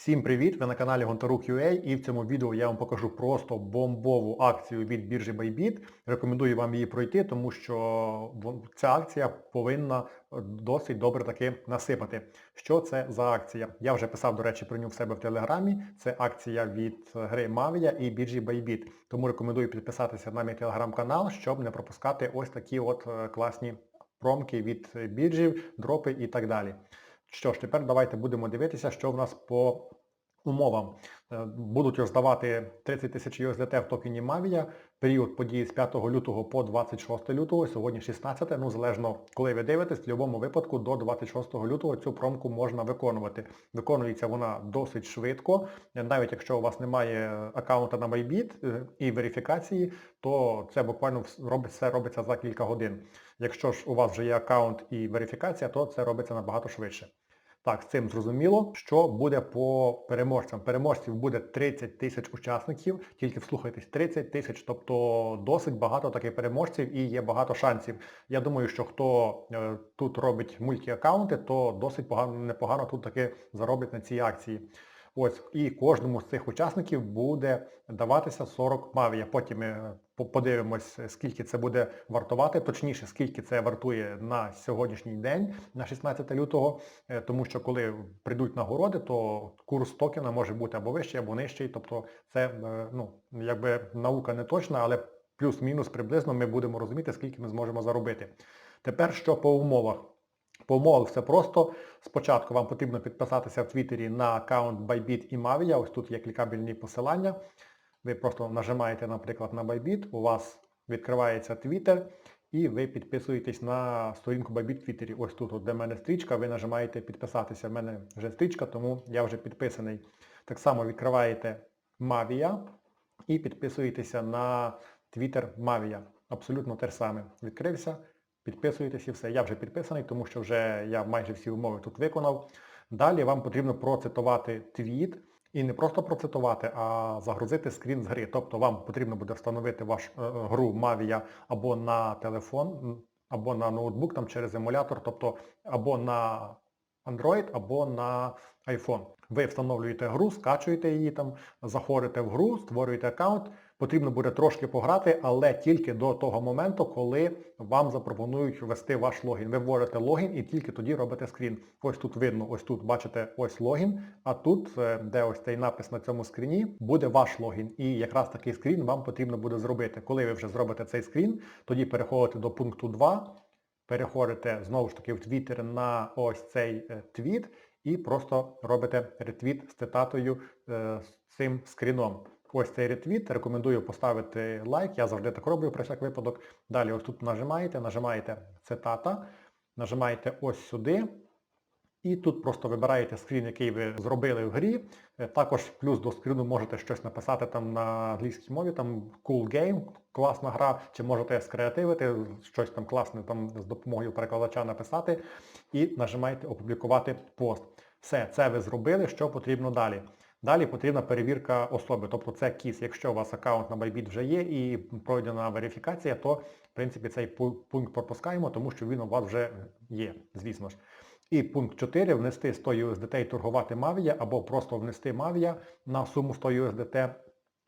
Всім привіт! Ви на каналі Гонтарук.ua і в цьому відео я вам покажу просто бомбову акцію від біржі Bybit. Рекомендую вам її пройти, тому що ця акція повинна досить добре таки насипати. Що це за акція? Я вже писав, до речі, про нього в себе в Телеграмі. Це акція від гри Mavia і біржі Bybit. Тому рекомендую підписатися на мій телеграм-канал, щоб не пропускати ось такі от е, класні промки від біржів, дропи і так далі. Що ж, тепер давайте будемо дивитися, що в нас по умовам. Е, Будуть роздавати 30 тисяч USDT в токені Mavia, період події з 5 лютого по 26 лютого, сьогодні 16, ну залежно коли ви дивитесь, в будь-якому випадку до 26 лютого цю промку можна виконувати. Виконується вона досить швидко, навіть якщо у вас немає аккаунта на Bybit е, і верифікації, то це буквально все робиться за кілька годин. Якщо ж у вас вже є аккаунт і верифікація, то це робиться набагато швидше. Так, з цим зрозуміло, що буде по переможцям. Переможців буде 30 тисяч учасників, тільки вслухайтесь, 30 тисяч, тобто досить багато таких переможців і є багато шансів. Я думаю, що хто е, тут робить мультіаккаунти, то досить погано, непогано тут таки заробить на цій акції. Ось, і кожному з цих учасників буде даватися 40 мавія. Потім ми подивимось, скільки це буде вартувати, точніше, скільки це вартує на сьогоднішній день, на 16 лютого, Е, тому що коли прийдуть нагороди, то курс токена може бути або вищий, або нижчий. Тобто це е, ну, якби наука не точна, але плюс-мінус приблизно ми будемо розуміти, скільки ми зможемо заробити. Тепер що по умовах? По умовах все просто. Спочатку вам потрібно підписатися в Твіттері на аккаунт Bybit і Mavia. Ось тут є клікабельні посилання. Ви просто нажимаєте, наприклад, на Bybit, у вас відкривається Twitter і ви підписуєтесь на сторінку Bybit в Твіттері. Ось тут, от, де в мене стрічка, ви нажимаєте підписатися. В мене вже стрічка, тому я вже підписаний. Так само відкриваєте Mavia і підписуєтеся на Twitter Mavia. Абсолютно те ж саме. Відкрився, підписуєтесь і все. Я вже підписаний, тому що вже я майже всі умови тут виконав. Далі вам потрібно процитувати твіт. І не просто процитувати, а загрузити скрін з гри. Тобто вам потрібно буде встановити вашу е, гру Mavia або на телефон, або на ноутбук там через емулятор, тобто або на Android, або на iPhone. Ви встановлюєте гру, скачуєте її там, заходите в гру, створюєте аккаунт. Потрібно буде трошки пограти, але тільки до того моменту, коли вам запропонують ввести ваш логін. Ви вводите логін і тільки тоді робите скрін. Ось тут видно, ось тут бачите ось логін, а тут, е, де ось цей напис на цьому скріні, буде ваш логін. І якраз такий скрін вам потрібно буде зробити. Коли ви вже зробите цей скрін, тоді переходите до пункту 2, переходите знову ж таки в Twitter на ось цей е, твіт і просто робите ретвіт з цитатою е, з цим скріном. Ось цей ретвіт, рекомендую поставити лайк, я завжди так роблю про всяк випадок. Далі ось тут нажимаєте, нажимаєте цитата, нажимаєте ось сюди. І тут просто вибираєте скрін, який ви зробили в грі. Е, Також плюс до скріну можете щось написати там на англійській мові, там cool game, класна гра, чи можете скреативити, щось там класне там з допомогою перекладача написати і нажимаєте опублікувати пост. Все, це ви зробили, що потрібно далі. Далі потрібна перевірка особи, тобто це кіс. Якщо у вас аккаунт на Bybit вже є і пройдена верифікація, то в принципі цей пункт пропускаємо, тому що він у вас вже є, звісно ж. І пункт 4 внести 100 USDT і торгувати Mavia, або просто внести Mavia на суму 100 USDT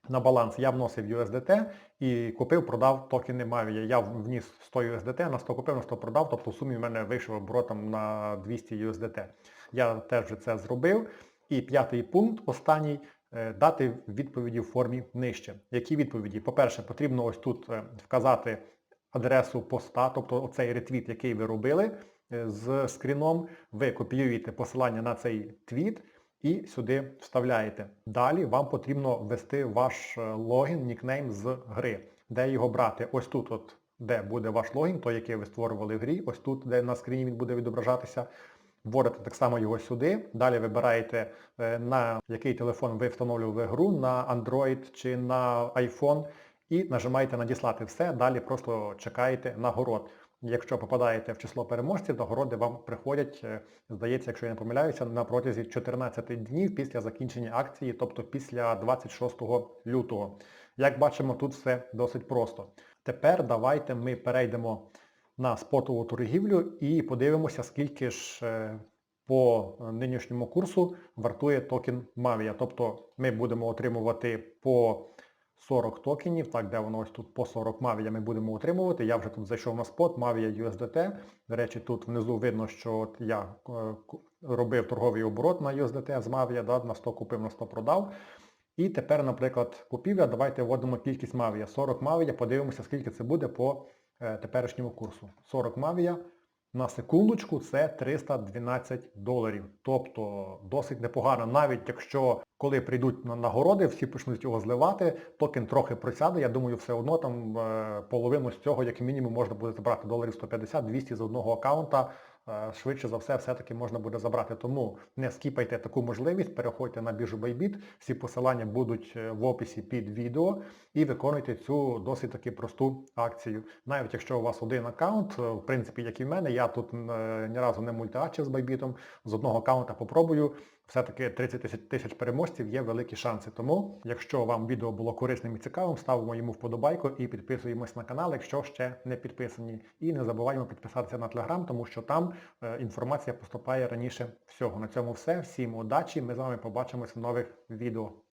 на баланс. Я вносив USDT і купив, продав токени Mavia. Я вніс 100 USDT, на 100 купив, на 100 продав, тобто в сумі в мене вийшов оборот там на 200 USDT. Я теж це зробив. І п'ятий пункт, останній, е, дати відповіді в формі нижче. Які відповіді? По-перше, потрібно ось тут е, вказати адресу поста, тобто оцей ретвіт, який ви робили е, з скріном, ви копіюєте посилання на цей твіт і сюди вставляєте. Далі вам потрібно ввести ваш логін, нікнейм з гри. Де його брати? Ось тут, от, де буде ваш логін, той, який ви створювали в грі, ось тут, де на скріні він буде відображатися. Вводите так само його сюди, далі вибираєте е, на який телефон ви встановлювали гру, на Android чи на iPhone і нажимаєте надіслати все, далі просто чекаєте нагород. Якщо попадаєте в число переможців, нагороди вам приходять, е, здається, якщо я не помиляюся, на протязі 14 днів після закінчення акції, тобто після 26 лютого. Як бачимо, тут все досить просто. Тепер давайте ми перейдемо на спотову торгівлю і подивимося, скільки ж е, по е, нинішньому курсу вартує токен Mavia. Тобто ми будемо отримувати по 40 токенів, так, де воно ось тут по 40 Mavia ми будемо отримувати. Я вже тут зайшов на спот, Mavia USDT. До речі, тут внизу видно, що от я е, робив торговий оборот на USDT з Mavia, да, на 100 купив, на 100 продав. І тепер, наприклад, купівля, давайте вводимо кількість Mavia. 40 Mavia, подивимося, скільки це буде по е, теперішньому курсу. 40 мавія на секундочку це 312 доларів. Тобто досить непогано, навіть якщо коли прийдуть на нагороди, всі почнуть його зливати, токен трохи просяде, я думаю, все одно там е, половину з цього, як мінімум, можна буде забрати доларів 150-200 з одного аккаунта. Е, Швидше за все, все-таки можна буде забрати. Тому не скіпайте таку можливість, переходьте на біржу Bybit, всі посилання будуть е, в описі під відео і виконуйте цю досить таки просту акцію. Навіть якщо у вас один аккаунт, е, в принципі, як і в мене, я тут ні разу не мультиачив з Bybit, з одного аккаунта попробую, все-таки 30 тисяч переможців є великі шанси. Тому, якщо вам відео було корисним і цікавим, ставимо йому вподобайку і підписуємось на канал, якщо ще не підписані. І не забуваємо підписатися на телеграм, тому що там е, інформація поступає раніше всього. На цьому все. Всім удачі. Ми з вами побачимось в нових відео.